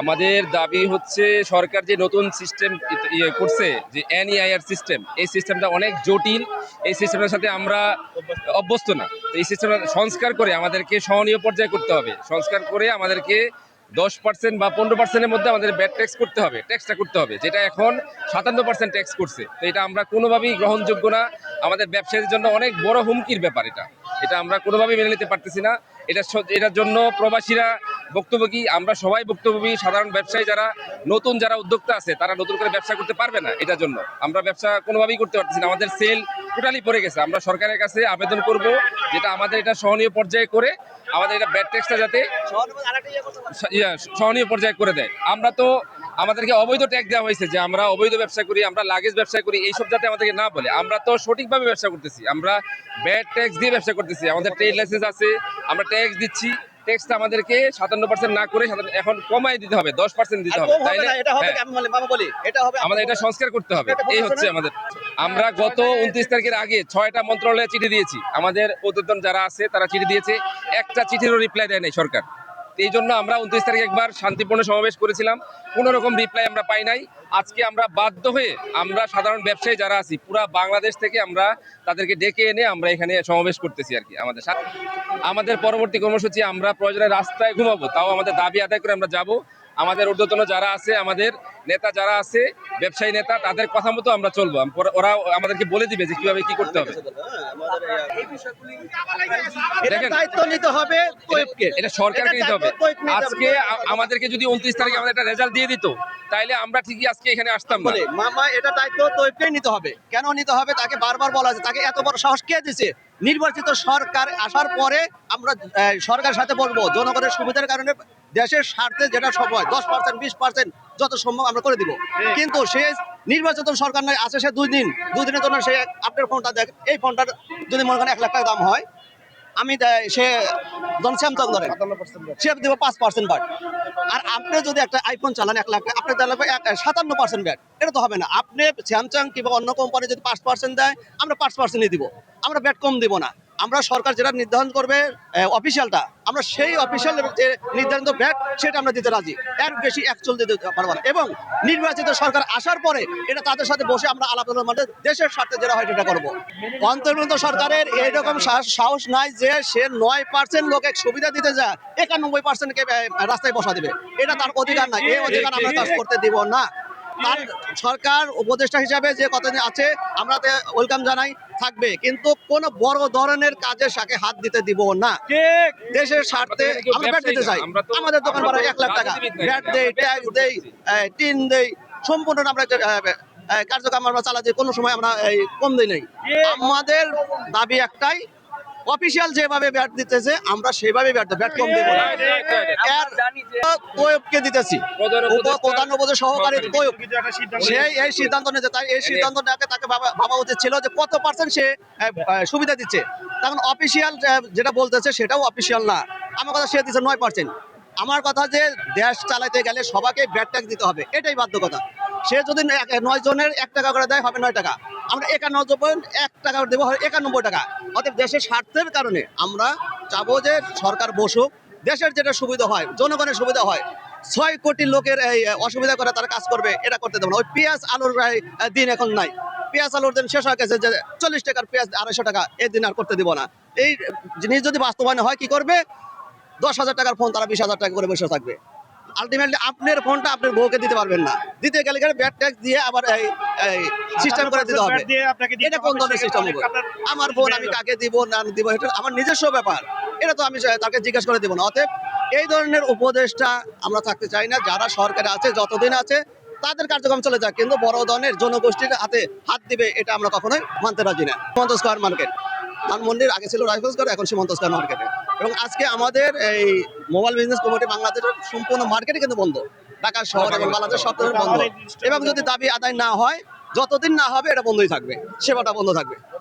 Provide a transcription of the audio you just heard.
আমাদের দাবি হচ্ছে সরকার যে নতুন সিস্টেম ইয়ে করছে, যে এনইআইআর সিস্টেম এই সিস্টেমটা অনেক জটিল, এই সিস্টেমের সাথে আমরা অভ্যস্ত না। এই সিস্টেমটা সংস্কার করে আমাদেরকে সহনীয় পর্যায়ে করতে হবে। সংস্কার করে আমাদেরকে দশ পার্সেন্ট বা পনেরো পার্সেন্টের মধ্যে আমাদের ব্যাড ট্যাক্স করতে হবে ট্যাক্সটা করতে হবে, যেটা এখন সাতান্ন পার্সেন্ট ট্যাক্স করছে। তো এটা আমরা কোনোভাবেই গ্রহণযোগ্য না। আমাদের ব্যবসায়ীদের জন্য অনেক বড় হুমকির ব্যাপার এটা। এটা আমরা কোনোভাবেই মেনে নিতে পারতেছি না। এটা এটার জন্য প্রবাসীরা বক্তব্য কি? আমরা সবাই বক্তব্য সাধারণ ব্যবসায়ী যারা, নতুন যারা উদ্যোক্তা আছে, তারা নতুন করে ব্যবসা করতে পারবে না এটার জন্য। আমরা ব্যবসা কোনোভাবেই করতে পারতেছি না। আমাদের সেল টোটালি পড়ে গেছে। আমরা সরকারের কাছে আবেদন করব যেটা আমাদের এটা সহনীয় পর্যায়ে করে, আমাদের এটা ব্যাট ট্যাক্সটা যাতে সহনীয় পর্যায়ে করে দেয়। আমরা তো আমাদেরকে অবৈধ ট্যাগ দেওয়া হয়েছে যে আমরা অবৈধ ব্যবসা করি, আমরা লাগেজ ব্যবসা করি, এইসব যাতে আমাদেরকে না বলে। আমরা তো সঠিকভাবে ব্যবসা করতেছি। আমরা ব্যাড ট্যাক্স দিয়ে ব্যবসা করতেছি। আমাদের ট্রেড লাইসেন্স আছে, আমরা ট্যাক্স দিচ্ছি। ট্যাক্সটা আমাদেরকে সাতান্ন পার্সেন্ট না করে এখন কমাই দিতে হবে দশ পার্সেন্ট দিতে হবে তাইলে হ্যাঁ, আমাদের এটা সংস্কার করতে হবে এই হচ্ছে আমাদের। আমরা গত উনত্রিশ তারিখের আগে ছয়টা মন্ত্রণালয়ে চিঠি দিয়েছি। আমাদের প্রতিদ্বন্দ্ব যারা আছে তারা চিঠি দিয়েছে একটা চিঠিরও রিপ্লাই দেয় নাই সরকার। এই জন্য আমরা উনত্রিশ তারিখ একবার শান্তিপূর্ণ সমাবেশ করেছিলাম। কোনো রকম রিপ্লাই আমরা পাই নাই। আজকে আমরা বাধ্য হয়ে আমরা সাধারণ ব্যবসায়ী যারা আছি, পুরা বাংলাদেশ থেকে আমরা তাদেরকে ডেকে এনে আমরা এখানে সমাবেশ করতেছি আর কি আমাদের আমাদের পরবর্তী কর্মসূচি আমরা প্রয়োজনে রাস্তায় ঘুমাবো, তাও আমাদের দাবি আদায় করে আমরা যাব। আমাদের ঊর্ধ্বতন যারা আছে আমাদের নেতা যারা আছে ব্যবসায়ী নেতা তাদের কথা মতো আমরা চলবো। ওরা আমাদেরকে বলে দিবে যে কীভাবে কি করতে হবে। এটা সরকারকে নিতে হবে। আজকে আমাদেরকে যদি উনত্রিশ তারিখে আমাদের একটা রেজাল্ট দিয়ে দিত তাইলে আমরা ঠিকই আজকে এখানে আসতাম না। বলে মামা এটা দায়িত্ব নিতে হবে। কেন নিতে হবে? তাকে বারবার বলা আছে। তাকে এত বড় সাহস কে দিছে? নির্বাচিত সরকার আসার পরে আমরা সরকারের সাথে বলব জনগণের সুবিধার কারণে দেশের স্বার্থে যেটা সময় দশ পার্সেন্ট বিশ পার্সেন্ট যত সম্ভব আমরা করে দিব। কিন্তু সে নির্বাচিত সরকার নয় আছে সে দুই দিন। দুই দিনের জন্য সে আপনার ফোনটা দেখ এই ফোনটার যদি মনে করেন এক লাখ টাকা দাম হয় আমি সে স্যামসাং সে দেবো পাঁচ পার্সেন্ট ব্যাট আর আপনি যদি একটা আইফোন চালান এক লাখ আপনি তাহলে সাতান্ন পার্সেন্ট ব্যাট এটা তো হবে না। আপনি স্যামসাং কিংবা অন্য কোম্পানি যদি পাঁচ পার্সেন্ট দেয় আমরা পাঁচ পার্সেন্টই দিব। আমরা ব্যাট কম দিব না। আমরা সরকার যেটা নির্ধারণ করবে অফিসিয়ালটা, আমরা সেই অফিসিয়াল যে নির্ধারিত ব্যাট, সেটা আমরা দিতে রাজি। এর বেশি অ্যাকচুয়াল দিতে পারব না। এবং নির্বাচিত সরকার আসার পরে এটা তাদের সাথে বসে আমরা আলাপ আলোচনার মধ্যে দেশের স্বার্থে যেটা হয় সেটা করব। অন্তর্বর্তী সরকারের এইরকম সাহস নাই যে সে নয় পার্সেন্ট লোকে সুবিধা দিতে যায়, একানব্বই পার্সেন্টকে রাস্তায় বসা দেবে। এটা তার অধিকার নাই। এই অধিকার আমরা কাজ করতে দিব না। তার সরকার উপদেষ্টা হিসাবে যে কতদিন আছে আমরা ওয়েলকাম জানাই থাকবে। কিন্তু কোন বড় ধরনের কাজের সাথে হাত দিতে দিব না। দেশের স্বার্থে আমরা ব্যাট দিতে চাই। আমাদের দোকান ভাড়া এক লাখ টাকা। ব্যাট দেই ট্যাক্স দেই টিন দেই সম্পূর্ণ আমরা কার্যক্রম আমরা চালাচ্ছি কোনো সময় আমরা এই, কম দিই নাই। আমাদের দাবি একটাই অফিসিয়াল যেভাবে ব্যাট দিতেছে আমরা সেভাবে ব্যাট ব্যাট কম দেব না। কোয়েবকে দিতেছি। প্রধান উপ- উপদেষ্টা- প্রধান উপদেষ্টা সহকারী কোয়েব সেই এই সিদ্ধান্ত নিতে তাই এই সিদ্ধান্ত নেওয়াকে তাকে ভাবা- উচিত ছিল যে কত পার্সেন্ট সে সুবিধা দিচ্ছে। তখন অফিসিয়াল যেটা বলতেছে সেটাও অফিসিয়াল না। আমার কথা সে দিচ্ছে নয় পার্সেন্ট আমার কথা যে দেশ চালাইতে গেলে সবাইকে ব্যাট ট্যাক্স দিতে হবে এটাই বাধ্যকতা। সে যদি নয় জনের এক টাকা করে দেয়, হবে নয় টাকা। আমরা একানব্বই পয়েন্ট এক টাকা দেবো একানব্বই টাকা। অতএব দেশের স্বার্থের কারণে আমরা চাবো যে সরকার বসুক, দেশের যেটা সুবিধা হয়, জনগণের সুবিধা হয়, ছয় কোটি লোকের এই অসুবিধা করে তারা কাজ করবে, এটা করতে দেবো না। ওই পেঁয়াজ আলুর দিন এখন নাই। পেঁয়াজ আলুর দিন শেষ হয়ে গেছে যে চল্লিশ টাকার পেঁয়াজ আড়াইশো টাকা এই দিন আর করতে দিব না। এই জিনিস যদি বাস্তবায়ন হয়, কি করবে? দশ হাজার টাকার ফোন তারা বিশ হাজার টাকা করে বসে থাকবে। আলটিমেটলি আপনার ফোনটা আপনার বউকে দিতে পারবেন না। দিতে গেলে গেলে ব্যাট ট্যাক্স দিয়ে আবার এই সিস্টেম করে দিতে হবে। এটা কোন ধরনের সিস্টেম হবে? আমার ফোন আমি কাকে দিব না দিব এটা আমার নিজস্ব ব্যাপার। এটা তো আমি তাকে জিজ্ঞেস করে দিব না। অতএব এই ধরনের উপদেশটা আমরা থাকতে চাই না। যারা সরকারে আছে যতদিন আছে তাদের কার্যক্রম চলে যাক। কিন্তু বড় ধরনের জনগোষ্ঠীর হাতে হাত দিবে এটা আমরা কখনোই মানতে রাজি না। সীমান্ত স্কোয়ার মার্কেট ধানমন্ডির আগে ছিল রাইফেল স্কোয়ার এখন সীমান্ত স্কোয়ার মার্কেটে এবং আজকে আমাদের এই মোবাইল বিজনেস কমিটি বাংলাদেশের সম্পূর্ণ মার্কেটই কিন্তু বন্ধ। ঢাকা শহর এবং বাংলাদেশ সব বন্ধ। এবং যদি দাবি আদায় না হয়, যতদিন না হবে এটা বন্ধই থাকবে। সেবাটা বন্ধ থাকবে।